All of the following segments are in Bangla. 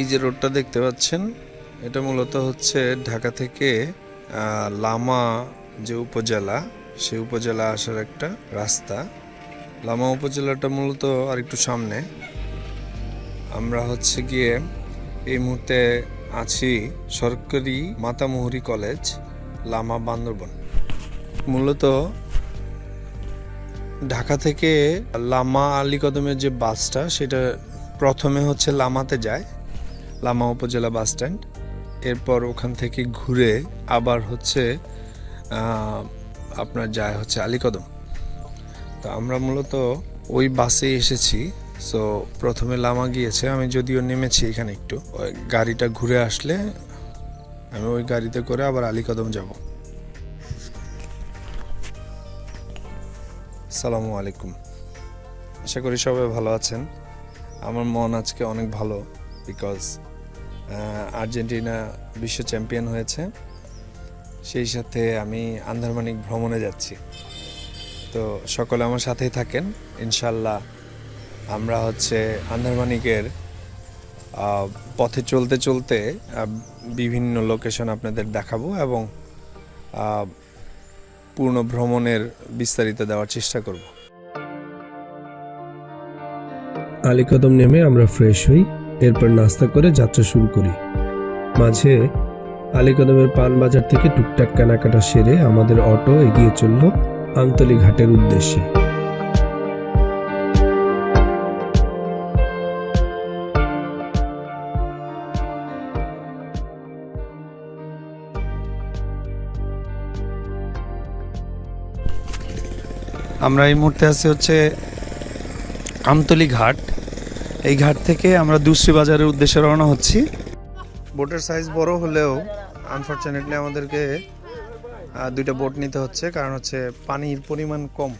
এই যে রোডটা দেখতে পাচ্ছেন, এটা মূলত হচ্ছে ঢাকা থেকে লামা যে উপজেলা সে উপজেলা আসার একটা রাস্তা। লামা উপজেলাটা মূলত আর একটু সামনে। আমরা হচ্ছে গিয়ে এই মুহূর্তে আছি সরকারি মাতামুহুরি কলেজ, লামা বান্দরবন। মূলত ঢাকা থেকে লামা আলী কদমের যে বাসটা, সেটা প্রথমে হচ্ছে লামাতে যায়। লামা উপজেলা বাস স্ট্যান্ড। এরপর ওখান থেকে ঘুরে আবার হচ্ছে আপনার যায় হচ্ছে আলীকদম। তো আমরা মূলত ওই বাসে এসেছি। সো প্রথমে লামা গিয়েছে, আমি যদিও নেমেছি এখানে একটু। ওই গাড়িটা ঘুরে আসলে আমি ওই গাড়িতে করে আবার আলীকদম যাব। সালামু আলাইকুম। আশা করি সবাই ভালো আছেন। আমার মন আজকে অনেক ভালো বিকজ আর্জেন্টিনা বিশ্ব চ্যাম্পিয়ন হয়েছে। সেই সাথে আমি আন্দারমানিক ভ্রমণে যাচ্ছি। তো সকলে আমার সাথেই থাকেন। ইনশাল্লাহ আমরা হচ্ছে আন্দারমানিকের পথে চলতে চলতে বিভিন্ন লোকেশন আপনাদের দেখাবো এবং পূর্ণ ভ্রমণের বিস্তারিত দেওয়ার চেষ্টা করব। আলীকদম নেমে আমরা ফ্রেশ হই। এরপর নাস্তা করে যাত্রা শুরু করি। মাঝে আলীকদমের পান বাজার থেকে টুকটাক কেনাকাটা সেরে আমাদের অটো এগিয়ে চলল আমতলী ঘাটের উদ্দেশ্যে। আমরা এই মুহূর্তে আছি হচ্ছে আমতলি ঘাট। এই ঘাট থেকে আমরা দুশ্রী বাজারের উদ্দেশ্যে রওনা হচ্ছি। বোটের সাইজ বড় হলেও আনফর্চুনেটলি আমাদেরকে দুইটা বোট নিতে হচ্ছে। কারণ হচ্ছে পানির পরিমাণ কম।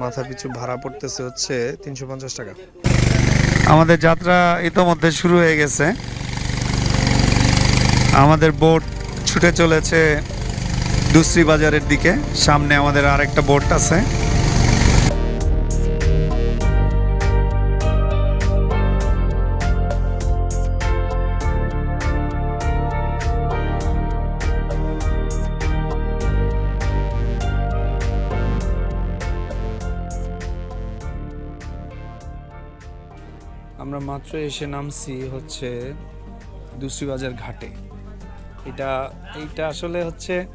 মাথা পিছু ভাড়া পড়তেছে হচ্ছে তিনশো পঞ্চাশ টাকা। আমাদের যাত্রা ইতোমধ্যে শুরু হয়ে গেছে। আমাদের বোট ছুটে চলেছে দুশ্রী বাজারের দিকে। সামনে আমাদের আরেকটা বোট আছে। আমরা মাত্র এসে নামছি হচ্ছে দুশ্রীবাজার ঘাটে। এটা, এইটা আসলে হচ্ছে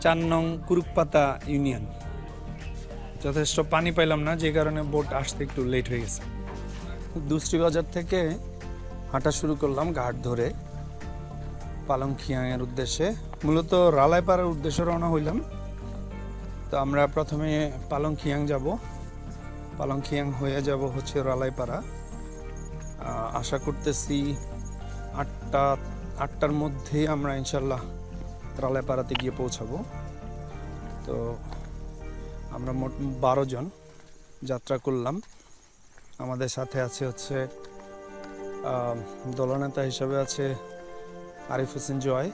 চার নং কুরুকপাতা ইউনিয়ন। যথেষ্ট পানি পাইলাম না, যে কারণে বোট আসতে একটু লেট হয়ে গেছে। বাজার থেকে হাঁটা শুরু করলাম ঘাট ধরে। পালংখিয়াংয়ের উদ্দেশ্যে। মূলত রালাইপাড়ার উদ্দেশ্যে রওনা হইলাম। তো আমরা প্রথমে পালংখিয়াং যাব। পালংখিয়াং হয়ে যাব হচ্ছে রালাইপাড়া। আশা করতেছি আটটা, আটটার মধ্যেই আমরা ইনশাল্লাহ রালাইপাড়াতে গিয়ে পৌঁছাবো। তো আমরা মোট বারো জন যাত্রা করলাম। আমাদের সাথে আছে হচ্ছে দলনেতা হিসাবে আছে আরিফ হোসেন জয়।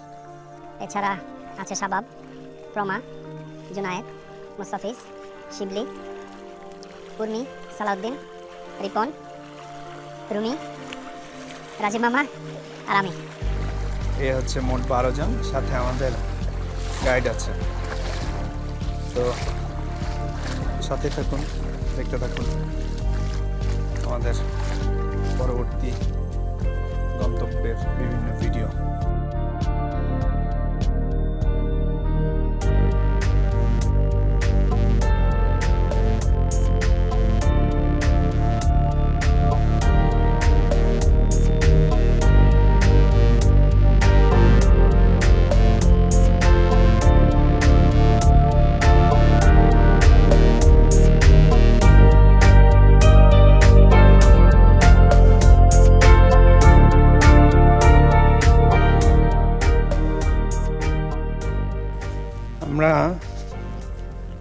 এছাড়া আছে শাবাব প্রমা জুনায়েদ, মুস্তাফিজ, শিবলি, উর্মি, সালাউদ্দিন, রিপন রুমি, রাজীব মামা আর আমি। এ হচ্ছে মোট বারো জন, সাথে আমাদের গাইড আছে। তো সাথে থাকুন, দেখতে থাকুন। আমাদের পরবর্তী গন্তব্যের বিভিন্ন ভিডিও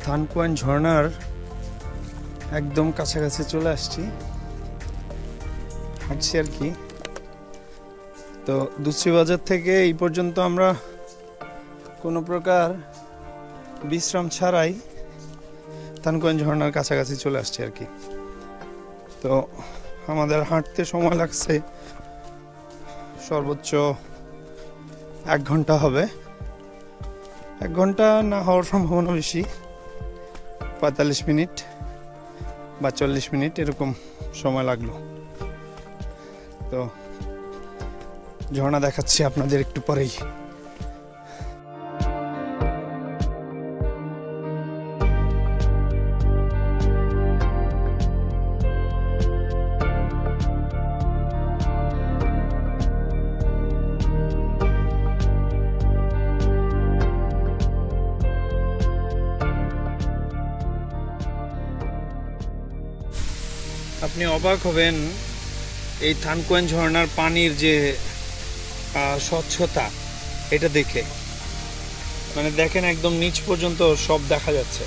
থানকুয়ান ঝর্ণার একদম কাছাকাছি চলে আসছি। হাঁটছি আর কি। তো দুশ্রী বাজার থেকে এই পর্যন্ত আমরা কোনো প্রকার বিশ্রাম ছাড়াই থানকুয়ান ঝর্ণার কাছাকাছি চলে আসছি আর কি। তো আমাদের হাঁটতে সময় লাগছে সর্বোচ্চ এক ঘণ্টা হবে। এক ঘণ্টা না হওয়ার সম্ভাবনা বেশি। পঁয়তাল্লিশ মিনিট বা চল্লিশ মিনিট এরকম সময় লাগল। তো ঝর্ণা দেখাচ্ছি আপনাদের একটু পরেই। আপনি অবাক হবেন, এই থানকোয়েন ঝর্ণার পানির যে স্বচ্ছতা, এটা দেখে। মানে দেখেন একদম নিচ পর্যন্ত সব দেখা যাচ্ছে।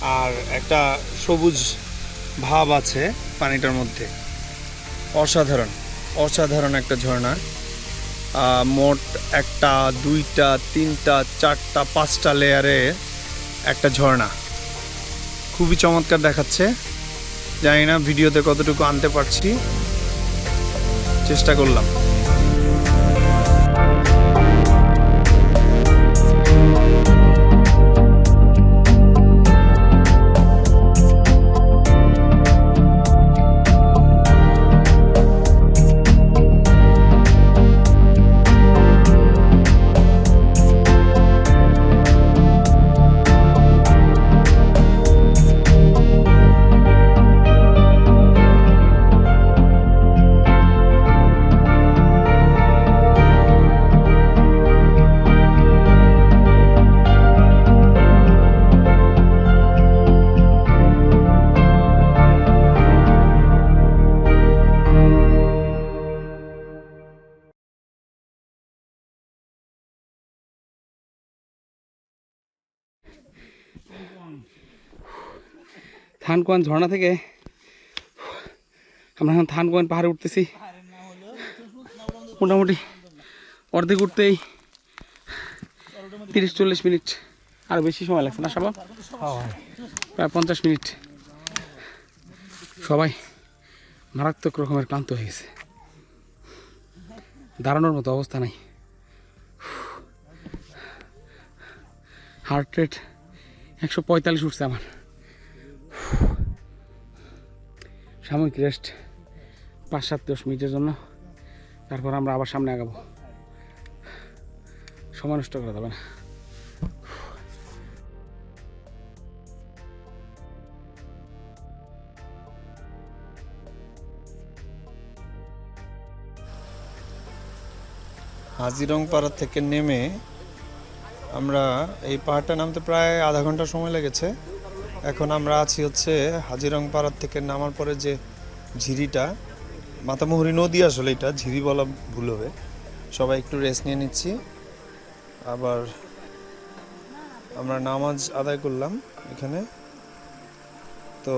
আর একটা সবুজ ভাব আছে পানিটার মধ্যে। অসাধারণ অসাধারণ একটা ঝর্ণা। মোট একটা, দুইটা, তিনটা, চারটা, পাঁচটা লেয়ারে একটা ঝর্ণা। খুবই চমৎকার দেখাচ্ছে। জানি না ভিডিওতে কতটুকু আনতে পারছি। চেষ্টা করলাম। থানকোয়ান ঝর্ণা থেকে আমরা এখন থানকোয়ান পাহাড়ে উঠতেছি। মোটামুটি অর্ধেক উঠতেই তিরিশ চল্লিশ মিনিট। আর বেশি সময় লাগছে না সবাই প্রায় পঞ্চাশ মিনিট। সবাই মারাত্মক রকমের ক্লান্ত হয়ে গেছে। দাঁড়ানোর মতো অবস্থা নাই। হার্ট রেট একশো পঁয়তাল্লিশ উঠছে আমার। সাময়িক রেস্ট পাঁচ সাত দশ মিনিটের জন্য। তারপর আমরা আবার সামনে আগাবো। সময় নষ্ট করা যাবে না। হাজিরং পাড়া থেকে নেমে আমরা এই পাহাড়টা নামতে প্রায় আধা ঘণ্টা সময় লেগেছে। এখন আমরা আছি হচ্ছে হাজিরং পাড়ার থেকে নামার পরে যে ঝিরিটা, মাতামুহুরি নদী আসলে এটা, ঝিরি বলা ভুল হবে। সবাই একটু রেস্ট নিয়ে নিচ্ছি। আবার আমরা নামাজ আদায় করলাম এখানে। তো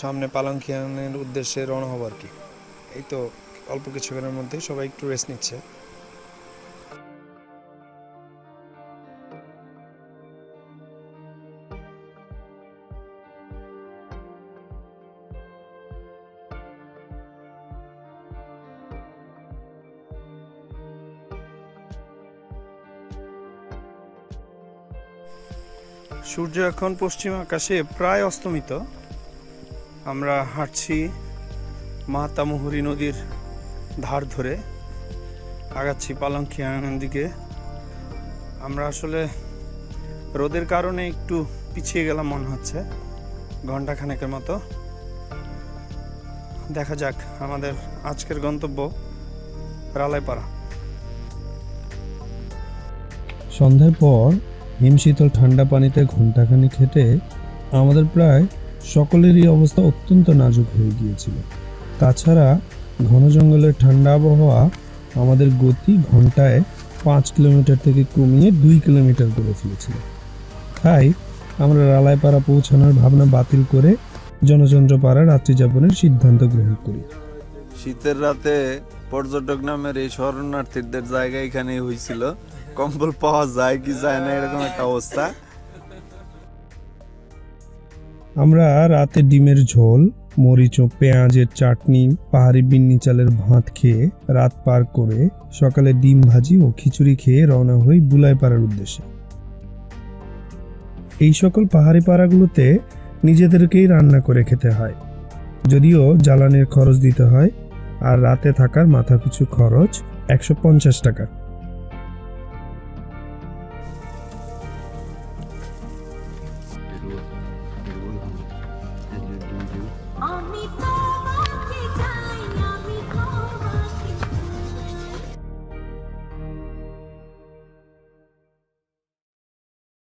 সামনে পালংখিয়ানের উদ্দেশ্যে রওনা হব আর কি। এই তো অল্প কিছুক্ষণের মধ্যেই সবাই একটু রেস্ট নিচ্ছে। সূর্য এখন পশ্চিম আকাশে প্রায় অস্তমিত। আমরা হাঁটছি মাতামুহুরি নদীর ধার ধরে, আগাচ্ছি পালংখিয়ানের দিকে। আমরা আসলে রোদের কারণে একটু পিছিয়ে গেলাম মনে হচ্ছে ঘণ্টা খানেকের মতো। দেখা যাক আমাদের আজকের গন্তব্য রালাইপাড়া। সন্ধ্যার পর হিমশীতল ঠান্ডা পানিতে ঘণ্টাখানিক হেঁটে আমাদের প্রায় সকলেরই অবস্থা অত্যন্ত নাজুক হয়ে গিয়েছিল। তাছাড়া ঘন জঙ্গলের ঠান্ডা আবহাওয়া আমাদের গতি ঘন্টায় পাঁচ কিলোমিটার থেকে কমিয়ে দুই কিলোমিটার করে ফেলেছিল। তাই আমরা রালাইপাড়া পৌঁছানোর ভাবনা বাতিল করে জনচন্দ্রপাড়া রাত্রি যাপনের সিদ্ধান্ত গ্রহণ করি। শীতের রাতে পর্যটক নামের এই শরণার্থীদের জায়গা এখানে হয়েছিল। কম্বল পাওয়া যায় কি যায় না, এরকম একটা অবস্থা। আমরা রাতে ডিমের ঝোল, মরিচ ও পেঁয়াজের চাটনি, পাহাড়ি বিন্নি চালের ভাত খেয়ে রাত পার করে সকালে ডিম ভাজি ও খিচুড়ি খেয়ে রওনা হই বুলাইপাড়ার উদ্দেশ্যে। এই সকল পাহাড়ি পাড়াগুলোতে নিজেদেরকেই রান্না করে খেতে হয়। যদিও জ্বালানির খরচ দিতে হয়, আর রাতে থাকার মাথাপিছু খরচ একশো পঞ্চাশ টাকা।